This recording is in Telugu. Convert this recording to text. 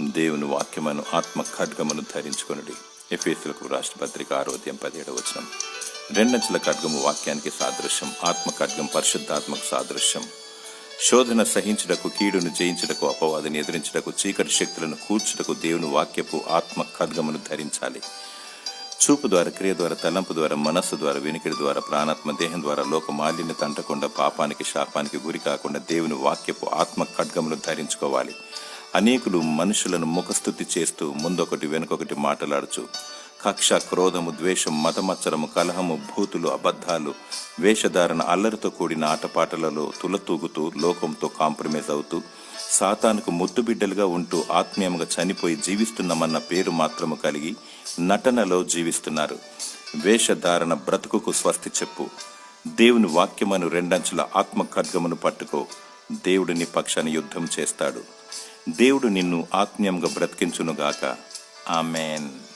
దేవుని వాక్యమును ఆత్మ ఖడ్గమును ధరించుకొనుడి. ఎఫేసులకు రాష్ట్రపత్రిక ఆరోగ్యం పదిహేడు వచనం. రెండంచుల ఖడ్గము వాక్యానికి సాదృశ్యం ఆత్మ ఖడ్గం పరిశుద్ధాత్మకు సాదృశ్యం. శోధన సహించుటకు కీడును జయించుటకు అపవాదిని ఎదిరించుటకు చీకటి శక్తులను కూర్చుటకు దేవుని వాక్యపు ఆత్మ ఖడ్గమును ధరించాలి. చూపు ద్వారా క్రియ ద్వారా తలంపు ద్వారా మనస్సు ద్వారా వినికిడి ద్వారా ప్రాణాత్మ దేహం ద్వారా లోక మాలిన్య అంటకుండా పాపానికి శాపానికి గురి కాకుండా దేవుని వాక్యపు ఆత్మ ఖడ్గములు ధరించుకోవాలి. అనేకులు మనుషులను ముఖస్థుతి చేస్తూ ముందొకటి వెనుకొకటి మాట్లాడుచు. కక్ష క్రోధము ద్వేషం మతమచ్చరము కలహము భూతులు అబద్ధాలు వేషధారణ అల్లరితో కూడిన ఆటపాటలలో తులతూగుతూ లోకంతో కాంప్రమైజ్ అవుతూ సాతానుకు ముద్దుబిడ్డలుగా ఉంటూ ఆత్మీయంగా చనిపోయి జీవిస్తున్నామన్న పేరు మాత్రము కలిగి నటనలో జీవిస్తున్నారు. వేషధారణ బ్రతుకుకు స్వస్తి చెప్పు. దేవుని వాక్యమను రెండంచుల ఆత్మ ఖడ్గమును పట్టుకో. దేవుడిని పక్షాన్ని యుద్ధం చేస్తాడు. దేవుడు నిన్ను ఆత్మీయంగా బ్రతికించునుగాక. ఆమెన్.